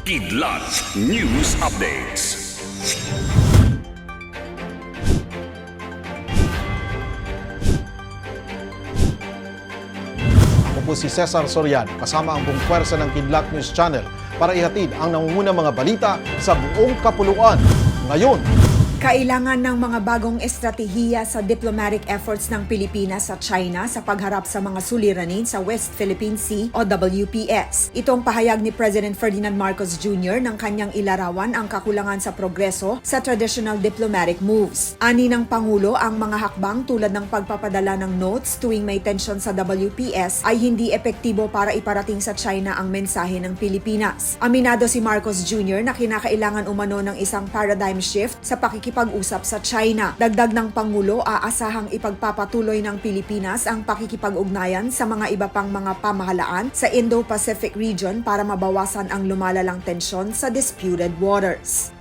Kidlat News Updates. Ako po si Cesar Soriano kasama ang buong pwersa ng Kidlat News Channel para ihatid ang nangungunang mga balita sa buong kapuluan. Ngayon, Kailangan ng mga bagong estratehiya sa diplomatic efforts ng Pilipinas sa China sa pagharap sa mga suliranin sa West Philippine Sea o WPS. Itong pahayag ni President Ferdinand Marcos Jr. ng kanyang ilarawan ang kakulangan sa progreso sa traditional diplomatic moves. Ani ng Pangulo ang mga hakbang tulad ng pagpapadala ng notes tuwing may tensyon sa WPS ay hindi epektibo para iparating sa China ang mensahe ng Pilipinas. Aminado si Marcos Jr. na kinakailangan umano ng isang paradigm shift sa pakikipag-usap sa China. Dagdag ng Pangulo, aasahang ipagpapatuloy ng Pilipinas ang pakikipag-ugnayan sa mga iba pang mga pamahalaan sa Indo-Pacific region para mabawasan ang lumalalang tensyon sa disputed waters.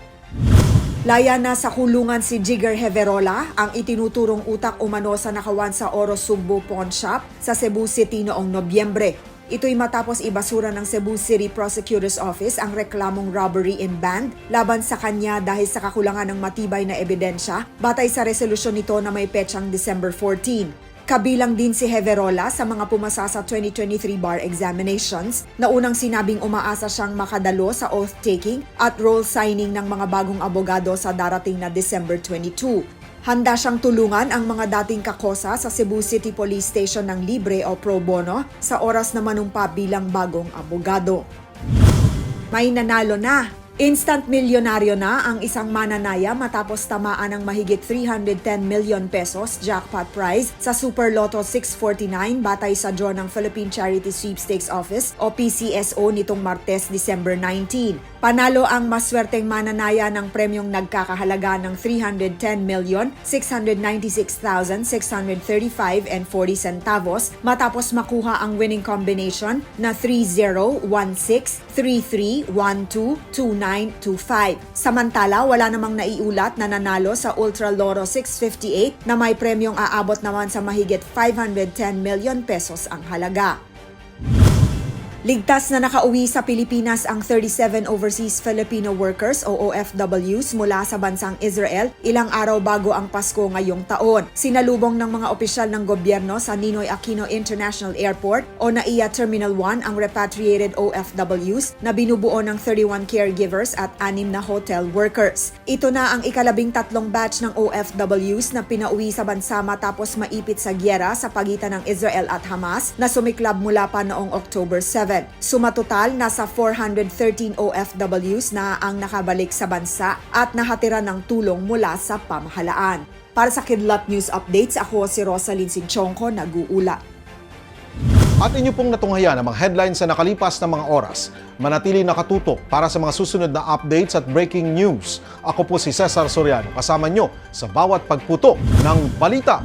Laya na sa kulungan si Jigger Heverola, ang itinuturong utak umano sa nakawan sa Oro Sugbo Pawn Shop sa Cebu City noong Nobyembre. Ito'y matapos ibasura ng Cebu City Prosecutor's Office ang reklamong robbery in band laban sa kanya dahil sa kakulangan ng matibay na ebidensya batay sa resolusyon nito na may petsang December 14. Kabilang din si Heverola sa mga pumasa sa 2023 bar examinations na unang sinabing umaasa siyang makadalo sa oath-taking at role signing ng mga bagong abogado sa darating na December 22. Handa siyang tulungan ang mga dating kakosa sa Cebu City Police Station ng libre o pro bono sa oras na manumpa bilang bagong abogado. May nanalo na. Instant milyonaryo na ang isang mananaya matapos tamaan ng mahigit 310 million pesos jackpot prize sa Super Lotto 649 batay sa draw ng Philippine Charity Sweepstakes Office o PCSO nitong Martes, December 19. Panalo ang maswerteng mananaya ng premyong nagkakahalaga ng 310 million 696,635 and 40 centavos matapos makuha ang winning combination na 301633122925. Samantala, wala namang naiulat na nanalo sa Ultra Lotto 658 na may premyong aabot naman sa mahigit 510 million pesos ang halaga. Ligtas na nakauwi sa Pilipinas ang 37 overseas Filipino workers o OFWs mula sa bansang Israel ilang araw bago ang Pasko ngayong taon. Sinalubong ng mga opisyal ng gobyerno sa Ninoy Aquino International Airport o NAIA Terminal 1 ang repatriated OFWs na binubuo ng 31 caregivers at anim na hotel workers. Ito na ang ikalabing tatlong batch ng OFWs na pinauwi sa bansa matapos maipit sa gyera sa pagitan ng Israel at Hamas na sumiklab mula pa noong October 7. Sumatotal, nasa 413 OFWs na ang nakabalik sa bansa at nahatira ng tulong mula sa pamahalaan. Para sa Kidlat News Updates, ako si Rosalyn Sinchonko, nag-uula. at inyo pong natunghayan ang mga headlines sa nakalipas na mga oras. Manatili nakatutok para sa mga susunod na updates at breaking news. Ako po si Cesar Soriano kasama nyo sa bawat pagputok ng balita.